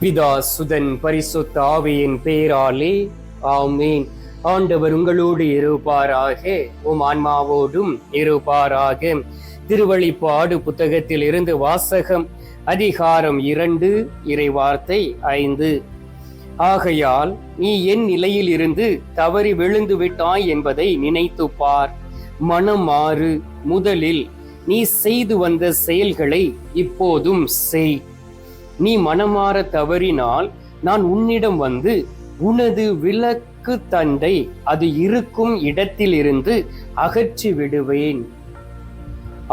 பிதா சுதன் பரிசுத்த ஆவியின் பேராலே ஆமீன். ஆண்டவர் உங்களோடு இருப்பாராக உம் ஆன்மாவோடும் இருப்பாராக. திருவழிப்பாடு புத்தகத்தில் இருந்து வாசகம் அதிகாரம் இரண்டு இறைவார்த்தை ஐந்து. ஆகையால் நீ என் நிலையில் இருந்து தவறி விழுந்து விட்டாய் என்பதை நினைத்து பார். மனம் மாறு முதலில் நீ செய்து வந்த செயல்களை இப்போதும் செய். நீ மனமாற தவறினால் நான் உன்னிடம் வந்து உனது விளக்கு தண்டை அது இருக்கும் இடத்திலிருந்து அகற்றி விடுவேன்.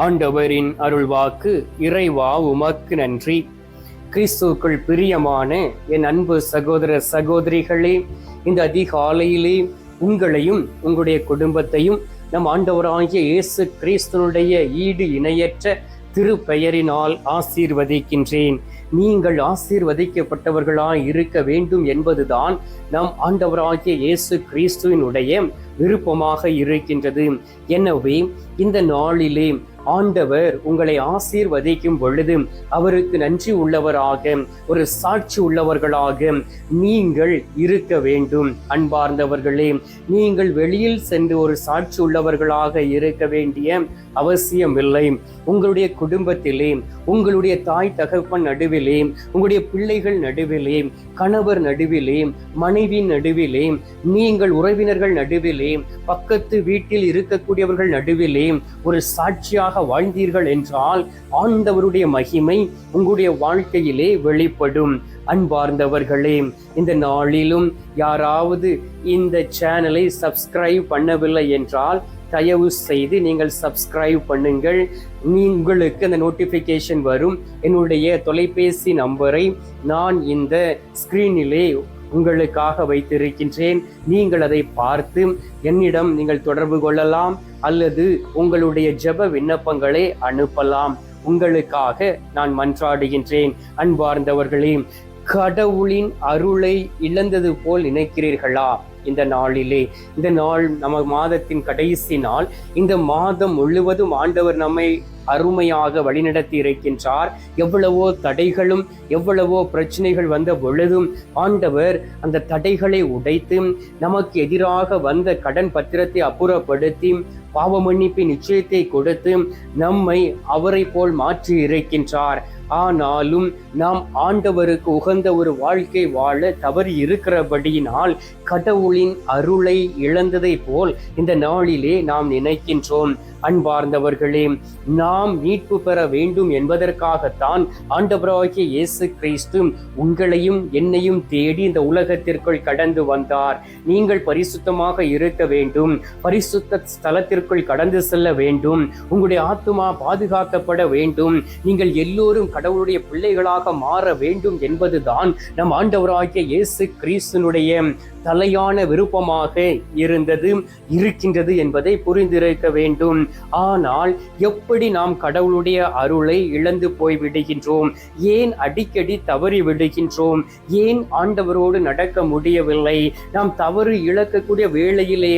ஆண்டவரின் அருள்வாக்கு இறைவா உமக்கு நன்றி. கிறிஸ்துக்குள் பிரியமான என் அன்பு சகோதர சகோதரிகளே இந்த அதிகாலையிலே உங்களையும் உங்களுடைய குடும்பத்தையும் நம் ஆண்டவராகிய இயேசு கிறிஸ்துனுடைய ஈடு இணையற்ற திருப்பெயரினால் ஆசீர்வதிக்கின்றேன். நீங்கள் ஆசீர்வதிக்கப்பட்டவர்களாய் இருக்க வேண்டும் என்பதுதான் நம் ஆண்டவராகிய இயேசு கிறிஸ்துவினுடைய விருப்பமாக இருக்கின்றது. எனவே இந்த நாளிலே ஆண்டவர் உங்களை ஆசீர்வதிக்கும் பொழுது அவருக்கு நன்றி உள்ளவராக ஒரு சாட்சி உள்ளவர்களாக நீங்கள் இருக்க வேண்டும். அன்பார்ந்தவர்களே நீங்கள் வெளியில் சென்று ஒரு சாட்சி உள்ளவர்களாக இருக்க வேண்டிய அவசியம் இல்லை உங்களுடைய குடும்பத்திலே உங்களுடைய தாய் தகப்பன் நடுவிலே உங்களுடைய பிள்ளைகள் நடுவிலே கணவர் நடுவிலே மனைவி நடுவிலே நீங்கள் உறவினர்கள் நடுவிலே பக்கத்து வீட்டில் இருக்கக்கூடியவர்கள் நடுவிலே ஒரு சாட்சியாக வாழ்ந்தீர்கள் என்றால் ஆண்டவருடைய மகிமை உங்களுடைய வாழ்க்கையிலே வெளிப்படும். அன்பார்ந்தவர்களே இந்த நாளிலும் யாராவது இந்த சேனலை சப்ஸ்கிரைப் பண்ணவில்லை என்றால் தயவு செய்து நீங்கள் சப்ஸ்கிரைப் பண்ணுங்கள். உங்களுக்கு அந்த நோட்டிஃபிகேஷன் வரும். என்னுடைய தொலைபேசி நம்பரை நான் இந்த ஸ்க்ரீனிலே உங்களுக்காக வைத்திருக்கின்றேன். நீங்கள் அதை பார்த்து என்னிடம் நீங்கள் தொடர்பு கொள்ளலாம் அல்லது உங்களுடைய ஜெப விண்ணப்பங்களை அனுப்பலாம். உங்களுக்காக நான் மன்றாடுகின்றேன். அன்பார்ந்தவர்களே கடவுளின் அருளை இழந்தது போல் நினைக்கிறீர்களா? இந்த நாளிலே. இந்த நாள் நம்ம மாதத்தின் கடைசி நாள். இந்த மாதம் முழுவதும் ஆண்டவர் நம்மை அருமையாக வழிநடத்தி இருக்கின்றார். எவ்வளவோ தடைகளும் எவ்வளவோ பிரச்சனைகள் வந்த பொழுதும் ஆண்டவர் அந்த தடைகளை உடைத்து நமக்கு எதிராக வந்த கடன் பத்திரத்தை அப்புறப்படுத்தி பாவ நிச்சயத்தை கொடுத்து நம்மை அவரை போல் மாற்றி இருக்கின்றார். ஆனாலும் நாம் ஆண்டவருக்கு உகந்த ஒரு வாழ்க்கை வாழ தவறி இருக்கிறபடியினால் கடவுளின் அருளை இழந்ததை போல் இந்த நாளிலே நாம் நினைக்கின்றோம். அன்பார்ந்தவர்களே நாம் மீட்பு பெற வேண்டும் என்பதற்காகத்தான் ஆண்டவராகிய இயேசு கிறிஸ்து உங்களையும் என்னையும் தேடி இந்த உலகத்திற்குள் கடந்து வந்தார். நீங்கள் பரிசுத்தமாக இருக்க வேண்டும். பரிசுத்த ஸ்தலத்திற்குள் கடந்து செல்ல வேண்டும். உங்களுடைய ஆத்மா பாதுகாக்கப்பட வேண்டும். நீங்கள் எல்லோரும் கடவுளுடைய பிள்ளைகளாக மாற வேண்டும் என்பதுதான் நம் ஆண்டவராகிய இயேசு கிறிஸ்தனுடைய தலையான விருப்பமாக இருந்தது இருக்கின்றது என்பதை புரிந்திருக்க வேண்டும். ஆனால் எப்படி நாம் கடவுளுடைய அருளை இழந்து போய் விடுகின்றோம்? ஏன் அடிக்கடி தவறி விடுகின்றோம்? ஏன் ஆண்டவரோடு நடக்க முடியவில்லை? நாம் தவறு இழக்கக்கூடிய வேளையிலே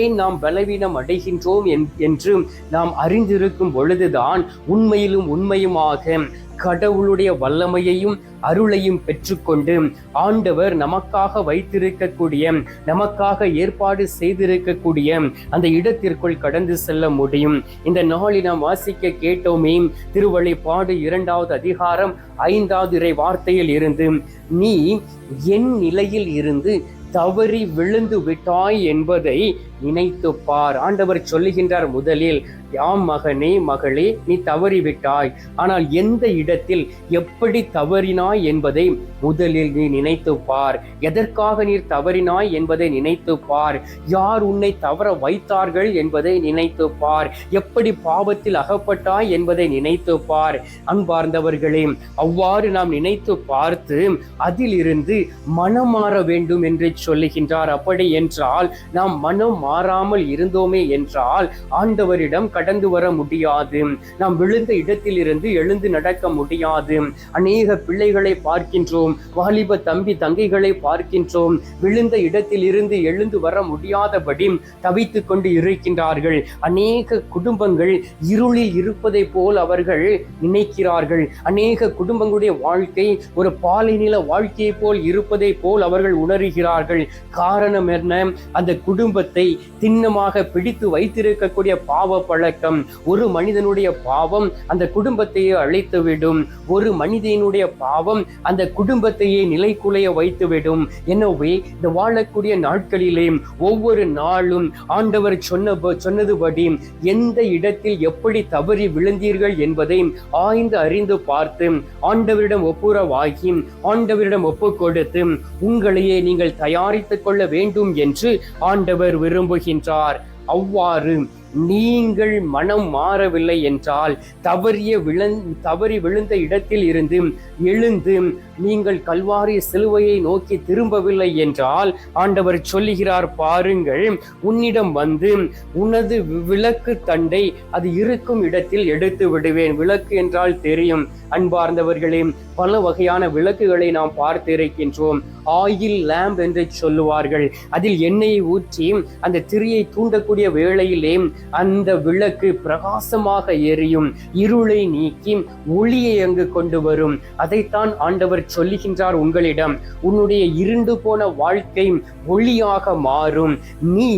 ஏன் நாம் பலவீனம் அடைகின்றோம் என்று நாம் அறிந்திருக்கும் பொழுதுதான் உண்மையிலும் உண்மையுமாக கடவுளுடைய வல்லமையையும் அருளையும் பெற்றுக்கொண்டு ஆண்டவர் நமக்காக வைத்திருக்கக்கூடிய நமக்காக ஏற்பாடு செய்திருக்கக்கூடிய அந்த இடத்திற்குள் கடந்து செல்ல முடியும். இந்த நாளில் நாம் வாசிக்க கேட்டோமே திருவழிப்பாடு இரண்டாவது அதிகாரம் ஐந்தாவது இறை வார்த்தையில் இருந்து நீ என் நிலையில் இருந்து தவறி விழுந்து விட்டாய் என்பதை நினைத்து பார். ஆண்டவர் சொல்லுகின்றார் முதலில் யாம் மகனே மகளே நீ தவறிவிட்டாய் ஆனால் எந்த இடத்தில் எப்படி தவறினாய் என்பதை முதலில் நீ நினைத்து பார். எதற்காக நீர் தவறினாய் என்பதை நினைத்து பார். யார் உன்னை தவற வைத்தார்கள் என்பதை நினைத்து பார். எப்படி பாவத்தில் அகப்பட்டாய் என்பதை நினைத்து பார். அன்பார்ந்தவர்களே அவ்வாறு நாம் நினைத்து பார்த்து அதிலிருந்து மனம் மாற வேண்டும் என்று சொல்லுகின்றார். அப்படி என்றால் நாம் மனம் மாறாமல் இருந்தோமே என்றால் ஆண்டவரிடம் கடந்து வர முடியாது. நாம் விழுந்த இடத்திலிருந்து எழுந்து நடக்க முடியாது. அநேக பிள்ளைகளை பார்க்கின்றோம். வாலிப தம்பி தங்கைகளை பார்க்கின்றோம். விழுந்த இடத்திலிருந்து எழுந்து வர முடியாதபடி தவித்துக் கொண்டு இருக்கின்றார்கள். அநேக குடும்பங்கள் இருளில் இருப்பதை போல் அவர்கள் நினைக்கிறார்கள். அநேக குடும்பங்களுடைய வாழ்க்கை ஒரு பாலைநில வாழ்க்கையை போல் இருப்பதை போல் அவர்கள் உணர்கிறார்கள். காரணம் என்ன? அந்த குடும்பத்தை திண்ணமாக பிடித்து வைத்திருக்கக்கூடிய பாவ பழக்கம் ஒரு மனிதனுடைய பாவம் அந்த குடும்பத்தையே அழைத்துவிடும். ஒரு மனிதனுடைய பாவம் அந்த குடும்பத்தையே நிலைக்குலைய வைத்துவிடும். எனவே இந்த வாழக்கூடிய நாட்களிலே ஒவ்வொரு நாளும் ஆண்டவர் சொன்ன சொன்னதுபடி எந்த இடத்தில் எப்படி தவறி விழுந்தீர்கள் என்பதை ஆய்ந்து அறிந்து பார்த்து ஆண்டவரிடம் ஒப்புரவாகி ஆண்டவரிடம் ஒப்பு கொடுத்து உங்களையே நீங்கள் தயார் தயாரித்துக் கொள்ள வேண்டும் என்று ஆண்டவர் விரும்புகின்றார். அவ்வாறு நீங்கள் மனம் மாறவில்லை என்றால் தவறிய விழந் தவறி விழுந்த இடத்தில் இருந்து எழுந்து நீங்கள் கல்வாரி சிலுவையை நோக்கி திரும்பவில்லை என்றால் ஆண்டவர் சொல்லுகிறார் பாருங்கள் உன்னிடம் வந்து உனது விளக்கு தண்டை அது இருக்கும் இடத்தில் எடுத்து விடுவேன். விளக்கு என்றால் தெரியும். அன்பார்ந்தவர்களே பல வகையான விளக்குகளை நாம் பார்த்திருக்கின்றோம். ஆயில் லேம்ப் என்று சொல்லுவார்கள். அதில் எண்ணெயை ஊற்றி அந்த திரியை தூண்டக்கூடிய வேளையிலே அந்த விளக்கு பிரகாசமாக எரியும் இருளை நீக்கி ஒளியை அங்கு கொண்டு வரும். அதைத்தான் ஆண்டவர் சொல்லுகின்றார் உங்களிடம் உன்னுடைய இருண்டு போன வாழ்க்கை ஒளியாக மாறும். நீ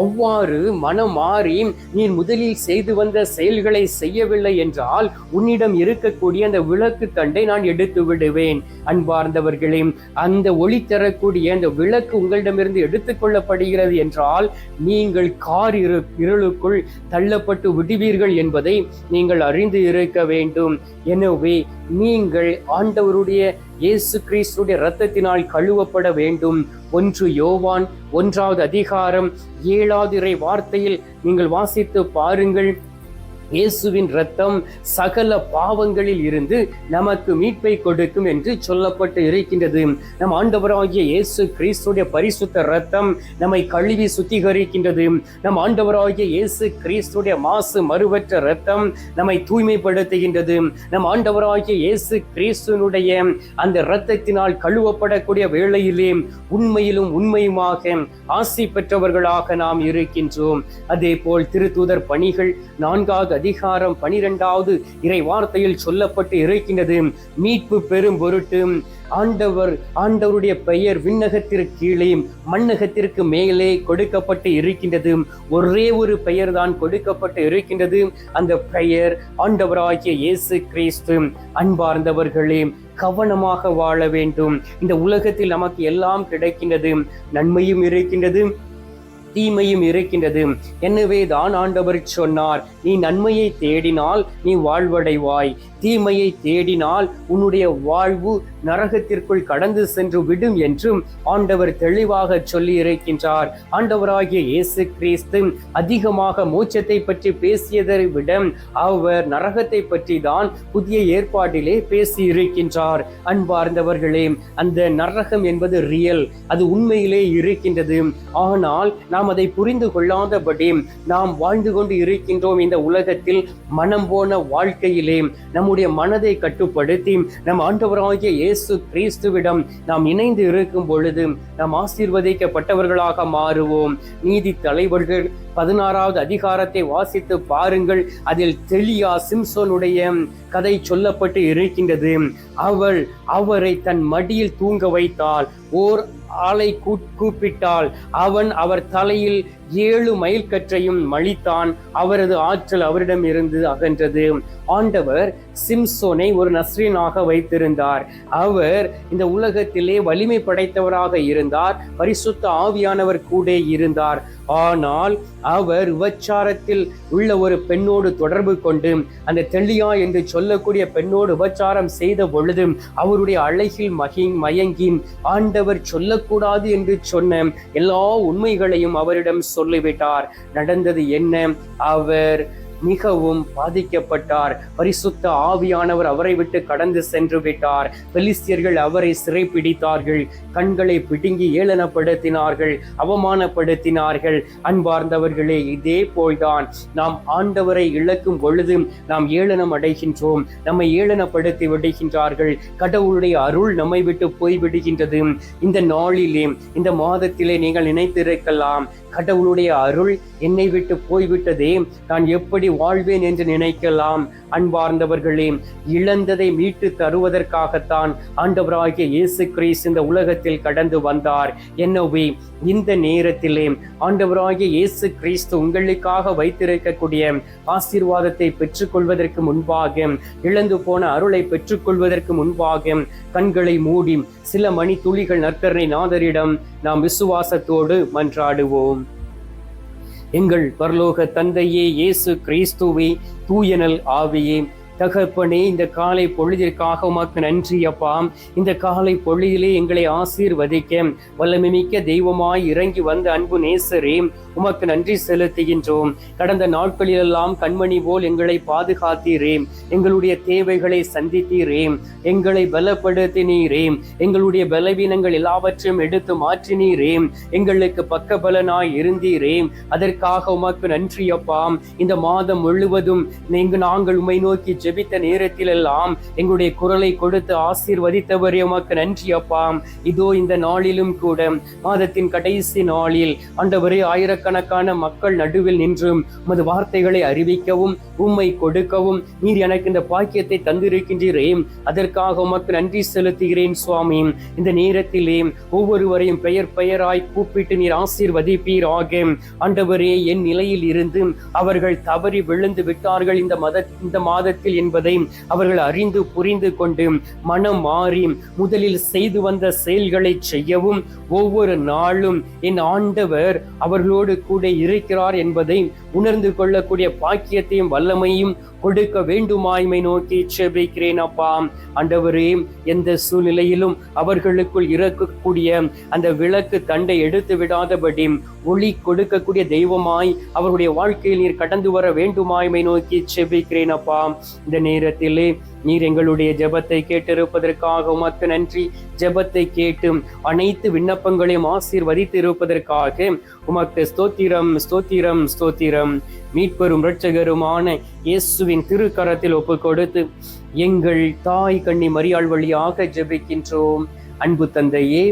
அவ்வாறு மனம் மாறி நீ முதலில் செய்து வந்த செயல்களை செய்யவில்லை என்றால் உன்னிடம் இருக்கக்கூடிய அந்த விளக்கு தண்டை நான் எடுத்து விடுவேன். அன்பார்ந்தவர்களே அந்த ஒளி தரக்கூடிய அந்த விளக்கு உங்களிடமிருந்து எடுத்துக்கொள்ளப்படுகிறது என்றால் நீங்கள் கார் இரு இருளுக்குள் தள்ளப்பட்டு விடுவீர்கள் என்பதை நீங்கள் அறிந்து இருக்க வேண்டும். எனவே நீங்கள் ஆண்டவருடைய இயேசு கிறிஸ்துடைய இரத்தத்தினால் கழுவப்பட வேண்டும். ஒன்று யோவான் ஒன்றாவது அதிகாரம் ஏழாவது இறை வார்த்தையில் நீங்கள் வாசித்து பாருங்கள். இயேசுவின் ரத்தம் சகல பாவங்களில் இருந்து நமக்கு மீட்பை கொடுக்கும் என்று சொல்லப்பட்டு இருக்கின்றது. நம் ஆண்டவராகிய இயேசு கிறிஸ்துடைய பரிசுத்த ரத்தம் நம்மை கழுவி சுத்திகரிக்கின்றது. நம் ஆண்டவராகிய இயேசு கிறிஸ்துடைய மாசு மறுவற்ற ரத்தம் நம்மை தூய்மைப்படுத்துகின்றது. நம் ஆண்டவராகிய இயேசு கிறிஸ்துனுடைய அந்த இரத்தத்தினால் கழுவப்படக்கூடிய வேளையிலே உண்மையிலும் உண்மையுமாக ஆசி பெற்றவர்களாக நாம் இருக்கின்றோம். அதே போல் திருத்தூதர் பணிகள் நான்காக அதிகாரம் பனிரெண்டாவது இறை வார்த்தையில் சொல்லப்பட்டு இருக்கின்றது மீட்பு பெரும் பொருட்டு ஆண்டவர் ஆண்டவருடைய பெயர் விண்ணகத்திற்கு கீழே மண்ணகத்திற்கு மேலே கொடுக்கப்பட்டு இருக்கின்றது. ஒரே ஒரு பெயர் தான் கொடுக்கப்பட்டு இருக்கின்றது. அந்த பெயர் ஆண்டவராகிய இயேசு கிறிஸ்து. அன்பார்ந்தவர்களே கவனமாக வாழ வேண்டும். இந்த உலகத்தில் நமக்கு எல்லாம் கிடைக்கின்றது. நன்மையும் இருக்கின்றது. தீமையும் இருக்கின்றது. எனவே தான் ஆண்டவர் சொன்னார் நீ நன்மையை தேடினால் நீ வாழ்வடைவாய். தீமையை தேடினால் உன்னுடைய வாழ்வு நரகத்திற்குள் கடந்து சென்று விடும் என்றும் ஆண்டவர் தெளிவாக சொல்லி இருக்கின்றார் ஆண்டவராகிய இயேசு கிறிஸ்து அதிகமாக மோட்சத்தை பற்றி பேசியதை விட அவர் நரகத்தை பற்றி தான் புதிய ஏற்பாட்டிலே பேசி இருக்கின்றார் அன்பார்ந்தவர்களே அந்த நரகம் என்பது ரியல் அது உண்மையிலே இருக்கின்றது. ஆனால் நாம் நாம் அதை புரிந்து கொள்ளாதபடி நாம் வாழ்ந்து கொண்டு இருக்கின்றோம் இந்த உலகத்தில் மனம் போன வாழ்க்கையிலே. நம்முடைய மனதை கட்டுப்படுத்தி நம் ஆண்டவராகிய இயேசு கிறிஸ்துவிடம் நாம் இணைந்து இருக்கும் பொழுது நாம் ஆசீர்வதிக்கப்பட்டவர்களாக மாறுவோம். நீதி தலைவர்கள் பதினாறாவது அதிகாரத்தை வாசித்து பாருங்கள். அதில் தெளியா சிம்சோனுடைய கதை சொல்லப்பட்டு இருக்கின்றது. அவள் அவரை தன் மடியில் தூங்க வைத்தாள். ஓர் ஆளை கூப்பிட்டால் அவன் அவர் தலையில் ஏழு மைல் கற்றையும் மழித்தான். அவரது ஆற்றல் அவரிடம் இருந்து அகன்றது. ஆண்டவர் சிம்சோனை ஒரு நஸ்ரீனாக வைத்திருந்தார். அவர் இந்த உலகத்திலே வலிமை படைத்தவராக இருந்தார். பரிசுத்த ஆவியானவர் கூட இருந்தார். ஆனால் அவர் விபச்சாரத்தில் உள்ள ஒரு பெண்ணோடு தொடர்பு கொண்டு அந்த தெளியா என்று சொல்லக்கூடிய பெண்ணோடு விபச்சாரம் செய்த பொழுது அவருடைய அழகில் மகி மயங்கி ஆண்டவர் சொல்லக்கூடாது என்று சொன்ன எல்லா உண்மைகளையும் அவரிடம் சொல்லிவிட்டார். நடந்தது என்ன? அவர் மிகவும் பாதிக்கப்பட்டார். பரிசுத்த ஆவியானவர் அவரை விட்டு கடந்து சென்று விட்டார். பெலிஸ்தியர்கள் அவரை சிறைப்பிடித்தார்கள் கண்களை பிடுங்கி ஏளனப்படுத்தினார்கள். அவமானப்படுத்தினார்கள். அன்பார்ந்தவர்களே இதே போல்தான் நாம் ஆண்டவரை இழக்கும் பொழுது நாம் ஏளனம் அடைகின்றோம். நம்மை ஏளனப்படுத்தி விடுகின்றார்கள். கடவுளுடைய அருள் நம்மை விட்டு போய்விடுகின்றது. இந்த நாளிலே இந்த மாதத்திலே நீங்கள் நினைத்திருக்கலாம். கடவுளுடைய அருள் என்னை விட்டு போய்விட்டதே. நான் எப்படி வாழ்வேன் என்று நினைக்கலாம். அன்பார்ந்தவர்களே இழந்ததை மீட்டு தருவதற்காகத்தான் ஆண்டவராகிய இயேசு கிறிஸ்து இந்த உலகத்தில் கடந்து வந்தார். எனவே இந்த நேரத்திலே ஆண்டவராகிய இயேசு கிறிஸ்து உங்களுக்காக வைத்திருக்கக்கூடிய ஆசீர்வாதத்தை பெற்றுக்கொள்வதற்கு முன்பாக இழந்து போன அருளை பெற்றுக்கொள்வதற்கு முன்பாக கண்களை மூடி சில மணி துளிகள் நற்கரணை நாதரிடம் நாம் விசுவாசத்தோடு மன்றாடுவோம். எங்கள் பரலோக தந்தையே இயேசு கிறிஸ்துவே தூயனல் ஆவியே. தகப்பனே இந்த காலை பொழுதிற்காக உமக்கு நன்றி அப்பா. இந்த காலை பொழுதிலே எங்களை ஆசீர்வதிக்க வல்லமிமிக்க தெய்வமாய் இறங்கி வந்த அன்பு நேசரே உமக்கு நன்றி செலுத்துகின்றோம். கடந்த நாட்களிலெல்லாம் கண்மணி போல் எங்களை பாதுகாத்தீரே எங்களுடைய தேவைகளை சந்தித்தீரே எங்களை பலப்படுத்தினீரே எங்களுடைய பலவீனங்கள் எல்லாவற்றையும் எடுத்து மாற்றினீரே எங்களுக்கு பக்கபலனாய் இருந்தீரே. அதற்காக உமக்கு நன்றி அப்பா. இந்த மாதம் முழுவதும் நாங்கள் உமை நோக்கி ஜெபித்த நேரத்தில் எல்லாம் எங்களுடைய குரலை கொடுத்து ஆசீர்வதித்தவரே உமக்கு நன்றி அப்பா. இதோ இந்த நாளிலும் கூட மாதத்தின் கடைசி நாளில் ஆண்டவரே ஆயிரக்கணக்கான மக்கள் நடுவில் நின்றும் உமது வார்த்தைகளை அறிவிக்கவும் உம்மை கொடுக்கவும் நீர் எனக்கு இந்த பாக்கியத்தை தந்திருக்கின்றீரே. அதற்காக உமக்கு நன்றி செலுத்துகிறேன் சுவாமி. இந்த நேரத்திலே ஒவ்வொருவரையும் பெயர் பெயராய் கூப்பிட்டு நீர் ஆசீர்வதிப்பீராக. ஆண்டவரே என் நிலையில் இருந்து அவர்கள் தவறி விழுந்து விட்டார்கள். இந்த மத இந்த மாதத்தில் என்பதை அவர்கள் அறிந்து புரிந்து கொண்டு மனம் மாறி முதலில் செய்து வந்த செயல்களை செய்யவும் ஒவ்வொரு நாளும் என் ஆண்டவர் அவர்களோடு கூட இருக்கிறார் என்பதை உணர்ந்து கொள்ளக்கூடிய பாக்கியத்தையும் வல்லமையும் கொடுக்க வேண்டுமாய்மை நோக்கி செபிக்கிறேன் அப்பா. ஆண்டவரே எந்த சூழ்நிலையிலும் அவர்களுக்குள் இறக்கக்கூடிய அந்த விளக்கு தண்டை எடுத்து விடாதபடி ஒளி கொடுக்கக்கூடிய தெய்வமாய் அவருடைய வாழ்க்கையில் நீர் கடந்து வர வேண்டுமாய்மை நோக்கி செபிக்கிறேன் அப்பா. இந்த நேரத்திலே நீர் எங்களுடைய ஜெபத்தை கேட்டிருப்பதற்காக உமக்கு நன்றி. ஜெபத்தை கேட்டும் அனைத்து விண்ணப்பங்களையும் ஆசீர்வதித்து இருப்பதற்காக உமக்கு ஸ்தோத்திரம் ஸ்தோத்திரம் ஸ்தோத்திரம். மீட்பெரும் இரட்சகருமான இயேசுவின் திருக்கரத்தில் ஒப்பு கொடுத்து எங்கள் தாய் கண்ணி மரியாள் வழியாக ஜெபிக்கின்றோம். அன்பு தந்தையே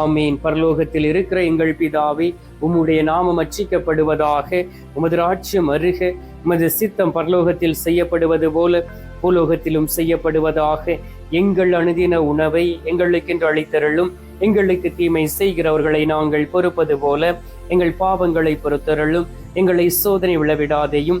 ஆமீன். பரலோகத்தில் இருக்கிற எங்கள் பிதாவே உம்முடைய நாமம் அச்சிக்கப்படுவதாக உமது ராட்சியம் அருக உமது சித்தம் பரலோகத்தில் செய்யப்படுவது போல பூலோகத்திலும் செய்யப்படுவதாக எங்கள் அனுதின உணவை எங்களுக்கென்று அளித்தருளும். எங்களுக்கு தீமை செய்கிறவர்களை நாங்கள் பொறுப்பது போல எங்கள் பாவங்களை பொறுத்தருளும். எங்களை சோதனை விழவிடாதேயும்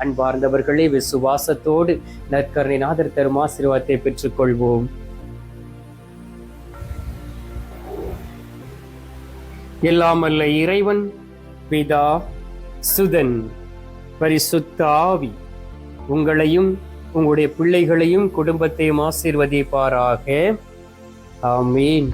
அன்பார்ந்தவர்களே விசுவாசத்தோடு நற்கருணை நாதர் தரும் ஆசீர்வாதத்தை பெற்றுக்கொள்வோம். எல்லாமல்ல இறைவன் பிதா சுதன் பரிசுத்த ஆவி உங்களையும் உங்களுடைய பிள்ளைகளையும் குடும்பத்தையும் ஆசீர்வதிப்பாராக. ஆமீன்.